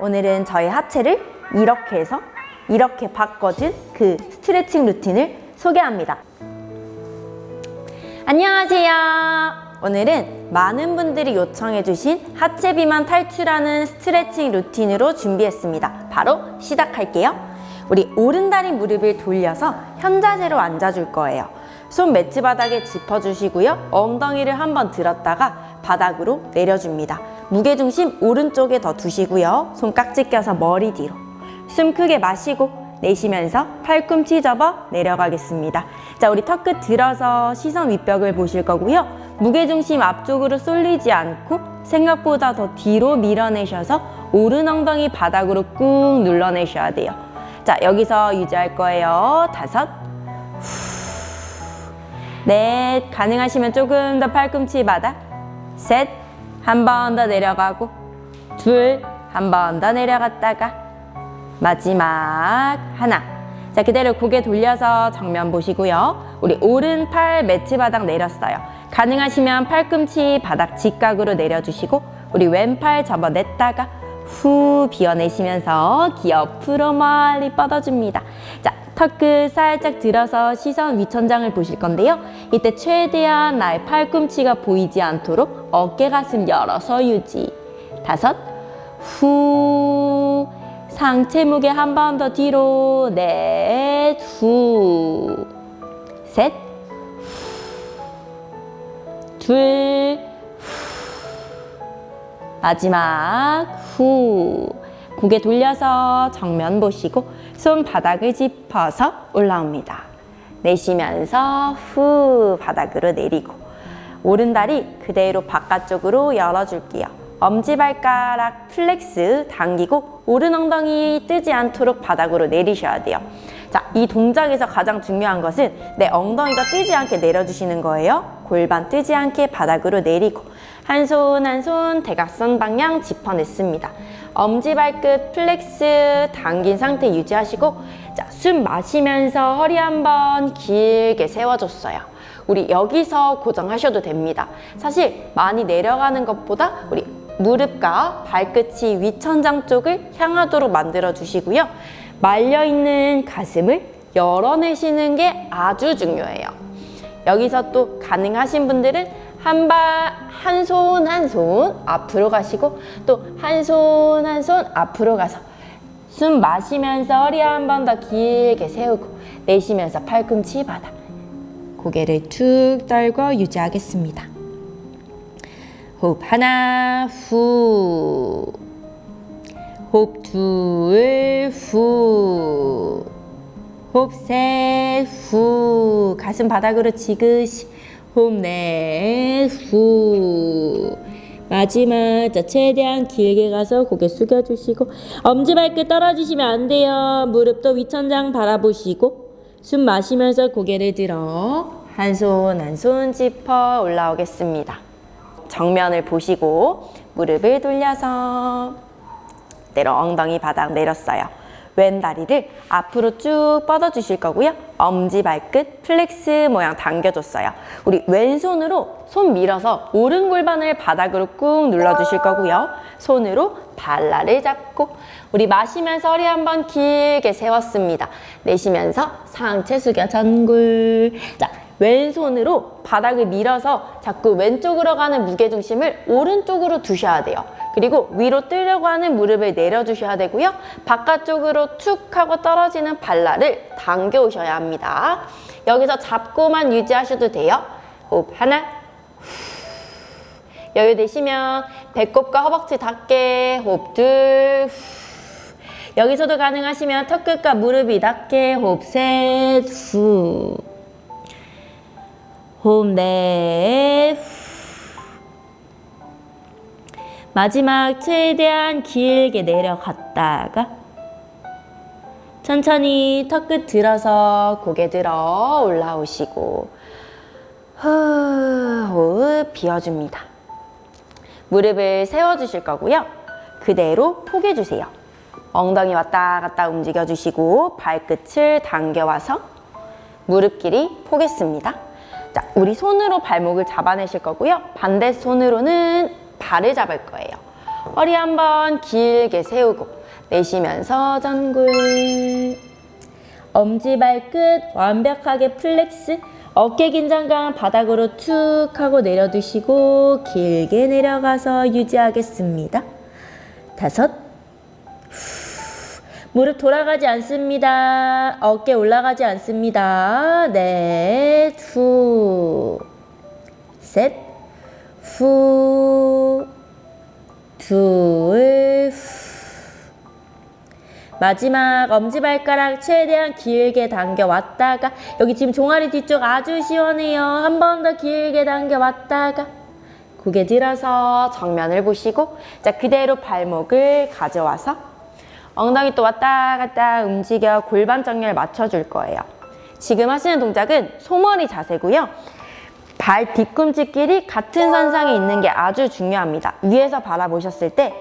오늘은 저희 하체를 이렇게 해서 이렇게 바꿔준 그 스트레칭 루틴을 소개합니다. 안녕하세요. 오늘은 많은 분들이 요청해주신 하체 비만 탈출하는 스트레칭 루틴으로 준비했습니다. 바로 시작할게요. 우리 오른다리 무릎을 돌려서 현자세로 앉아줄 거예요. 손 매트 바닥에 짚어주시고요. 엉덩이를 한번 들었다가 바닥으로 내려줍니다. 무게중심 오른쪽에 더 두시고요. 손 깍지 껴서 머리 뒤로. 숨 크게 마시고 내쉬면서 팔꿈치 접어 내려가겠습니다. 자, 우리 턱끝 들어서 시선 윗벽을 보실 거고요. 무게중심 앞쪽으로 쏠리지 않고 생각보다 더 뒤로 밀어내셔서 오른 엉덩이 바닥으로 꾹 눌러내셔야 돼요. 자, 여기서 유지할 거예요. 다섯, 넷, 가능하시면 조금 더 팔꿈치 바닥. 셋, 한 번 더 내려가고. 둘, 한 번 더 내려갔다가. 마지막 하나. 자, 그대로 고개 돌려서 정면 보시고요. 우리 오른팔 매트 바닥 내렸어요. 가능하시면 팔꿈치 바닥 직각으로 내려주시고, 우리 왼팔 접어냈다가 후 비워내시면서 귀 옆으로 멀리 뻗어줍니다. 자, 턱끝 살짝 들어서 시선 위천장을 보실 건데요. 이때 최대한 나의 팔꿈치가 보이지 않도록 어깨 가슴 열어서 유지. 다섯, 후, 상체 무게 한 번 더 뒤로, 넷, 후, 셋, 둘, 마지막. 후 고개 돌려서 정면 보시고 손 바닥을 짚어서 올라옵니다. 내쉬면서 후 바닥으로 내리고 오른다리 그대로 바깥쪽으로 열어줄게요. 엄지발가락 플렉스 당기고 오른 엉덩이 뜨지 않도록 바닥으로 내리셔야 돼요. 자, 이 동작에서 가장 중요한 것은 내 엉덩이가 뜨지 않게 내려주시는 거예요. 골반 뜨지 않게 바닥으로 내리고 한 손 한손 대각선 방향 짚어냈습니다. 엄지발끝 플렉스 당긴 상태 유지하시고 자, 숨 마시면서 허리 한번 길게 세워줬어요. 우리 여기서 고정하셔도 됩니다. 사실 많이 내려가는 것보다 우리 무릎과 발끝이 위천장 쪽을 향하도록 만들어 주시고요. 말려있는 가슴을 열어내시는 게 아주 중요해요. 여기서 또 가능하신 분들은 한 발, 한 손, 한 손 앞으로 가시고 또 한 손, 한 손 앞으로 가서 숨 마시면서 허리 한 번 더 길게 세우고 내쉬면서 팔꿈치 바닥 고개를 툭 떨고 유지하겠습니다. 호흡 하나, 후. 호흡 둘, 후. 호흡 셋, 후. 가슴 바닥으로 지그시. 호흡 넷, 후. 마지막 자 최대한 길게 가서 고개 숙여주시고 엄지발끝 떨어지시면 안 돼요. 무릎도 위천장 바라보시고 숨 마시면서 고개를 들어 한 손 한 손 짚어 올라오겠습니다. 정면을 보시고 무릎을 돌려서 내려 엉덩이 바닥 내렸어요. 왼 다리를 앞으로 쭉 뻗어 주실 거고요. 엄지 발끝 플렉스 모양 당겨줬어요. 우리 왼손으로 손 밀어서 오른 골반을 바닥으로 꾹 눌러 주실 거고요. 손으로 발라를 잡고 우리 마시면서 허리 한번 길게 세웠습니다. 내쉬면서 상체 숙여 전굴. 자, 왼손으로 바닥을 밀어서 자꾸 왼쪽으로 가는 무게중심을 오른쪽으로 두셔야 돼요. 그리고 위로 뜨려고 하는 무릎을 내려주셔야 되고요. 바깥쪽으로 툭 하고 떨어지는 발라를 당겨 오셔야 합니다. 여기서 잡고만 유지하셔도 돼요. 호흡 하나. 여유 되시면 배꼽과 허벅지 닿게 호흡 둘. 여기서도 가능하시면 턱끝과 무릎이 닿게 호흡 셋. 후. 호흡 넷. 마지막 최대한 길게 내려갔다가 천천히 턱끝 들어서 고개 들어 올라오시고 후, 호흡 비워줍니다. 무릎을 세워주실 거고요. 그대로 포개주세요. 엉덩이 왔다 갔다 움직여주시고 발끝을 당겨와서 무릎 길이 포겠습니다. 자, 우리 손으로 발목을 잡아내실 거고요. 반대 손으로는 발을 잡을 거예요. 허리 한번 길게 세우고 내쉬면서 전굴 엄지발끝 완벽하게 플렉스 어깨 긴장감 바닥으로 툭 하고 내려두시고 길게 내려가서 유지하겠습니다. 다섯 후. 무릎 돌아가지 않습니다. 어깨 올라가지 않습니다. 넷, 후, 셋, 후, 둘, 후. 마지막 엄지발가락 최대한 길게 당겨 왔다가 여기 지금 종아리 뒤쪽 아주 시원해요. 한 번 더 길게 당겨 왔다가 고개 들어서 정면을 보시고 자 그대로 발목을 가져와서 엉덩이 또 왔다 갔다 움직여 골반 정렬 맞춰줄 거예요. 지금 하시는 동작은 소머리 자세고요. 발 뒤꿈치끼리 같은 선상에 있는 게 아주 중요합니다. 위에서 바라보셨을 때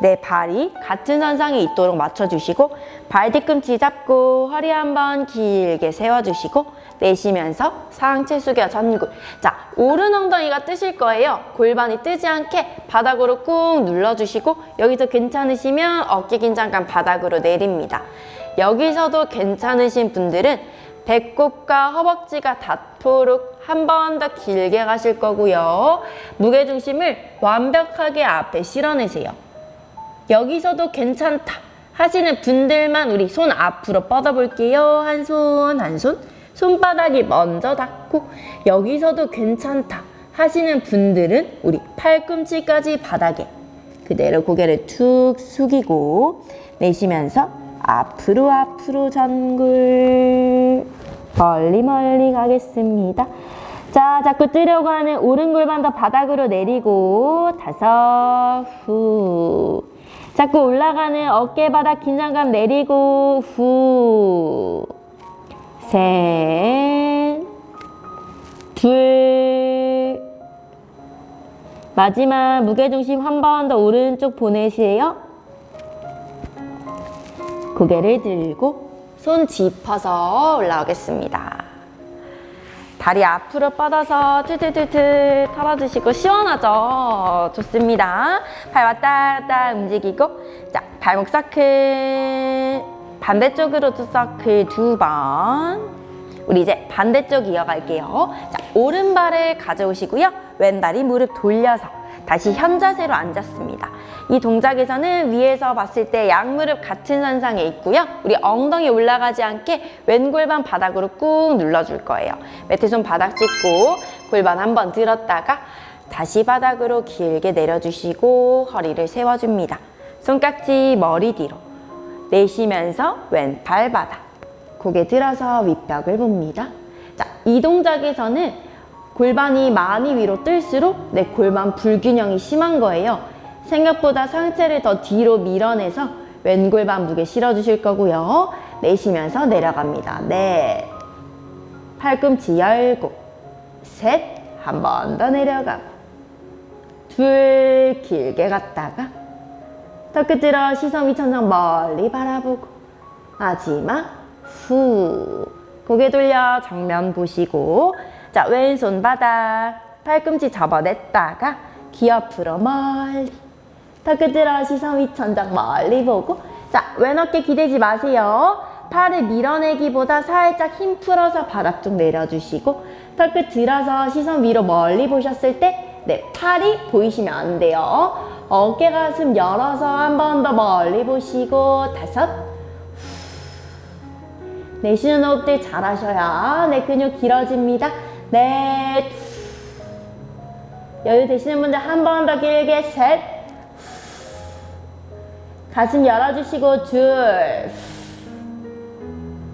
내 발이 같은 선상에 있도록 맞춰주시고 발 뒤꿈치 잡고 허리 한번 길게 세워주시고 내쉬면서 상체 숙여 전굴 자 오른 엉덩이가 뜨실 거예요 골반이 뜨지 않게 바닥으로 꾹 눌러주시고 여기서 괜찮으시면 어깨 긴장감 바닥으로 내립니다 여기서도 괜찮으신 분들은 배꼽과 허벅지가 닿도록 한 번 더 길게 가실 거고요. 무게중심을 완벽하게 앞에 실어내세요. 여기서도 괜찮다 하시는 분들만 우리 손 앞으로 뻗어볼게요. 한 손, 한 손. 손바닥이 먼저 닿고 여기서도 괜찮다 하시는 분들은 우리 팔꿈치까지 바닥에 그대로 고개를 툭 숙이고 내쉬면서 앞으로 앞으로 전굴 멀리 멀리 가겠습니다. 자, 자꾸 뜨려고 하는 오른 골반 더 바닥으로 내리고 다섯 후 자꾸 올라가는 어깨 바닥 긴장감 내리고. 후. 셋, 둘, 마지막 무게중심 한 번 더 오른쪽 보내세요. 고개를 들고 손 짚어서 올라오겠습니다. 다리 앞으로 뻗어서 트트트트 털어주시고 시원하죠? 좋습니다. 발 왔다 갔다 움직이고 자 발목 서클 반대쪽으로도 서클 두 번. 우리 이제 반대쪽 이어갈게요. 자 오른발을 가져오시고요. 왼다리 무릎 돌려서 다시 현 자세로 앉았습니다. 이 동작에서는 위에서 봤을 때 양무릎 같은 선상에 있고요. 우리 엉덩이 올라가지 않게 왼골반 바닥으로 꾹 눌러줄 거예요. 매트 손 바닥 찍고 골반 한번 들었다가 다시 바닥으로 길게 내려주시고 허리를 세워줍니다. 손깍지 머리 뒤로 내쉬면서 왼팔 바닥 고개 들어서 윗벽을 봅니다. 자, 이 동작에서는 골반이 많이 위로 뜰수록 내 골반 불균형이 심한 거예요. 생각보다 상체를 더 뒤로 밀어내서 왼골반 무게 실어주실 거고요. 내쉬면서 내려갑니다. 넷, 팔꿈치 열고, 셋, 한 번 더 내려가고, 둘, 길게 갔다가, 더 끝으로 시선 위천장 멀리 바라보고, 마지막, 후, 고개 돌려 정면 보시고, 자, 왼손 바닥, 팔꿈치 접어냈다가 귀 옆으로 멀리. 더 끝으로 시선 위천장 멀리 보고. 자, 왼 어깨 기대지 마세요. 팔을 밀어내기보다 살짝 힘 풀어서 바닥 쪽 내려주시고 털끝 들어서 시선 위로 멀리 보셨을 때 네, 팔이 보이시면 안 돼요. 어깨 가슴 열어서 한 번 더 멀리 보시고 다섯 내쉬는 호흡들 잘 하셔야 내 근육 길어집니다. 넷. 여유 되시는 분들 한 번 더 길게 셋. 가슴 열어주시고 둘.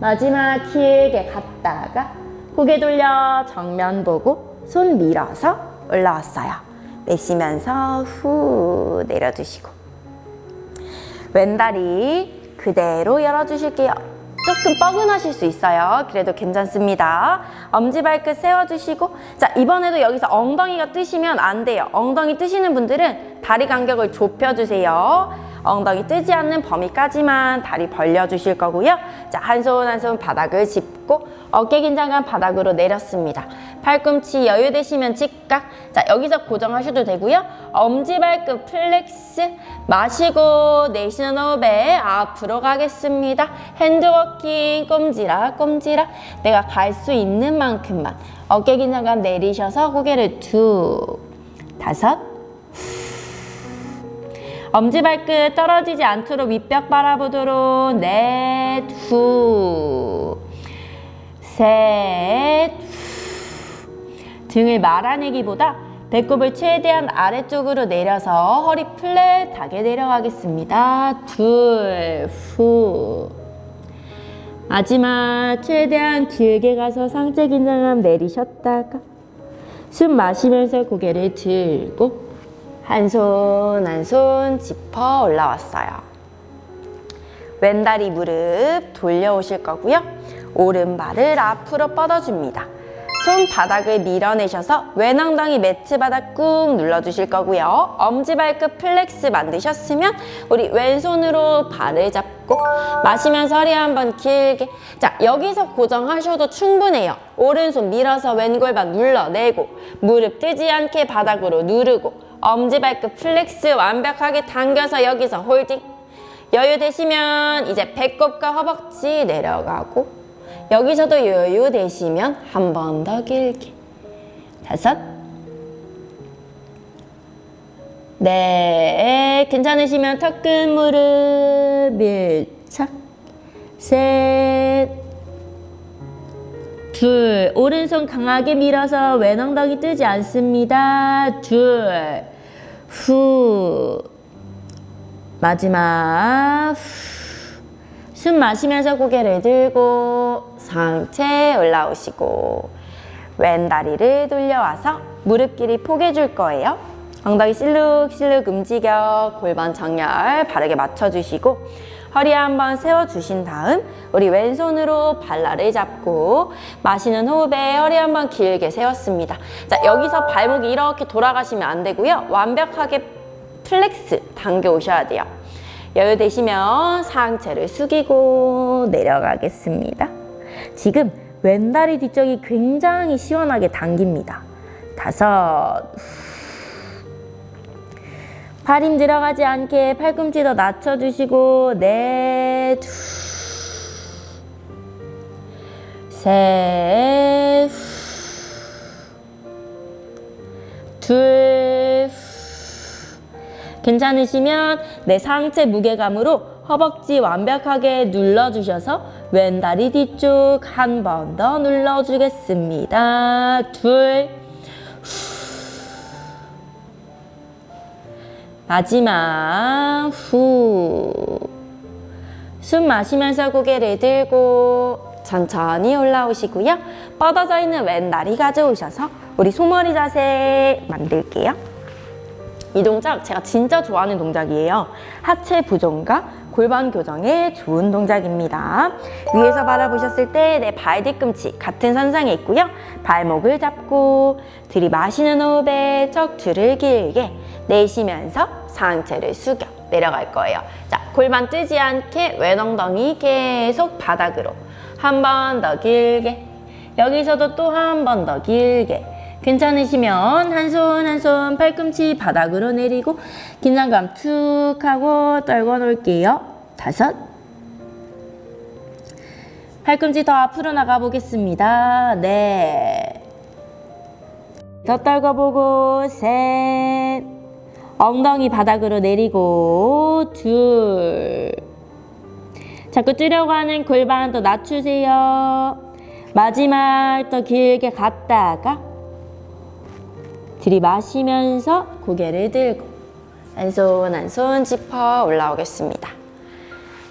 마지막 길게 갔다가 고개 돌려 정면 보고 손 밀어서 올라왔어요. 내쉬면서 후 내려주시고 왼다리 그대로 열어주실게요. 조금 뻐근하실 수 있어요. 그래도 괜찮습니다. 엄지발끝 세워주시고 자 이번에도 여기서 엉덩이가 뜨시면 안 돼요. 엉덩이 뜨시는 분들은 다리 간격을 좁혀주세요. 엉덩이 뜨지 않는 범위까지만 다리 벌려주실 거고요. 자, 한 손 한 손 바닥을 짚고 어깨 긴장감 바닥으로 내렸습니다. 팔꿈치 여유 되시면 직각. 자, 여기서 고정하셔도 되고요. 엄지발끝 플렉스 마시고 내쉬는 호흡에 앞으로 가겠습니다. 핸드워킹 꼼지락 꼼지락 내가 갈 수 있는 만큼만 어깨 긴장감 내리셔서 고개를 툭 다섯 엄지발끝 떨어지지 않도록 윗벽 바라보도록 넷, 후, 셋, 후. 등을 말아내기보다 배꼽을 최대한 아래쪽으로 내려서 허리 플랫하게 내려가겠습니다. 둘, 후. 마지막 최대한 길게 가서 상체 긴장감 내리셨다가 숨 마시면서 고개를 들고 한 손 한 손 짚어 올라왔어요. 왼다리 무릎 돌려오실 거고요. 오른발을 앞으로 뻗어줍니다. 손바닥을 밀어내셔서 왼엉덩이 매트 바닥 꾹 눌러주실 거고요. 엄지발끝 플렉스 만드셨으면 우리 왼손으로 발을 잡고 마시면서 허리 한번 길게 자 여기서 고정하셔도 충분해요. 오른손 밀어서 왼골반 눌러내고 무릎 뜨지 않게 바닥으로 누르고 엄지발끝 플렉스 완벽하게 당겨서 여기서 홀딩. 여유 되시면 이제 배꼽과 허벅지 내려가고 여기서도 여유 되시면 한 번 더 길게. 다섯. 네 괜찮으시면 턱끝 무릎 밀착. 셋 둘, 오른손 강하게 밀어서 왼엉덩이 뜨지 않습니다. 둘, 후, 마지막, 후. 숨 마시면서 고개를 들고 상체 올라오시고 왼 다리를 돌려와서 무릎 길이 포개줄 거예요. 엉덩이 실룩실룩 움직여 골반 정렬 바르게 맞춰주시고 허리 한번 세워주신 다음 우리 왼손으로 발라를 잡고 마시는 호흡에 허리 한번 길게 세웠습니다. 자 여기서 발목이 이렇게 돌아가시면 안 되고요. 완벽하게 플렉스 당겨 오셔야 돼요. 여유 되시면 상체를 숙이고 내려가겠습니다. 지금 왼다리 뒤쪽이 굉장히 시원하게 당깁니다. 다섯 팔힘 들어가지 않게 팔꿈치 더 낮춰주시고 넷, 셋, 둘. 괜찮으시면 내 상체 무게감으로 허벅지 완벽하게 눌러주셔서 왼다리 뒤쪽 한 번 더 눌러주겠습니다. 둘. 마지막 후. 숨 마시면서 고개를 들고 천천히 올라오시고요. 뻗어져 있는 왼 다리 가져오셔서 우리 소머리 자세 만들게요. 이 동작 제가 진짜 좋아하는 동작이에요. 하체 부종과 골반 교정에 좋은 동작입니다. 위에서 바라보셨을 때 내 발 뒤꿈치 같은 선상에 있고요. 발목을 잡고 들이마시는 호흡에 척추를 길게 내쉬면서 상체를 숙여 내려갈 거예요. 자, 골반 뜨지 않게 왼엉덩이 계속 바닥으로 한 번 더 길게 여기서도 또 한 번 더 길게 괜찮으시면 한 손 한 손 팔꿈치 바닥으로 내리고 긴장감 툭 하고 떨궈 놓을게요. 다섯 팔꿈치 더 앞으로 나가 보겠습니다. 네. 더 떨궈 보고 셋 엉덩이 바닥으로 내리고 둘 자꾸 줄여가는 골반 더 낮추세요. 마지막 더 길게 갔다가 들이마시면서 고개를 들고 한손한손 짚어 올라오겠습니다.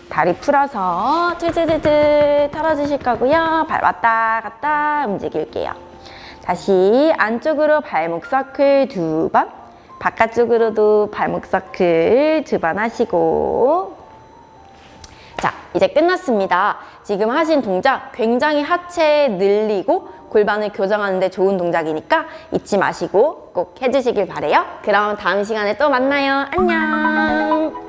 다리 풀어서 틀틀틀틀 털어주실 거고요. 발 왔다 갔다 움직일게요. 다시 안쪽으로 발목 서클 두 번, 바깥쪽으로도 발목 서클 두 번 하시고 자, 이제 끝났습니다. 지금 하신 동작 굉장히 하체 늘리고 골반을 교정하는데 좋은 동작이니까 잊지 마시고 꼭 해주시길 바래요. 그럼 다음 시간에 또 만나요. 안녕.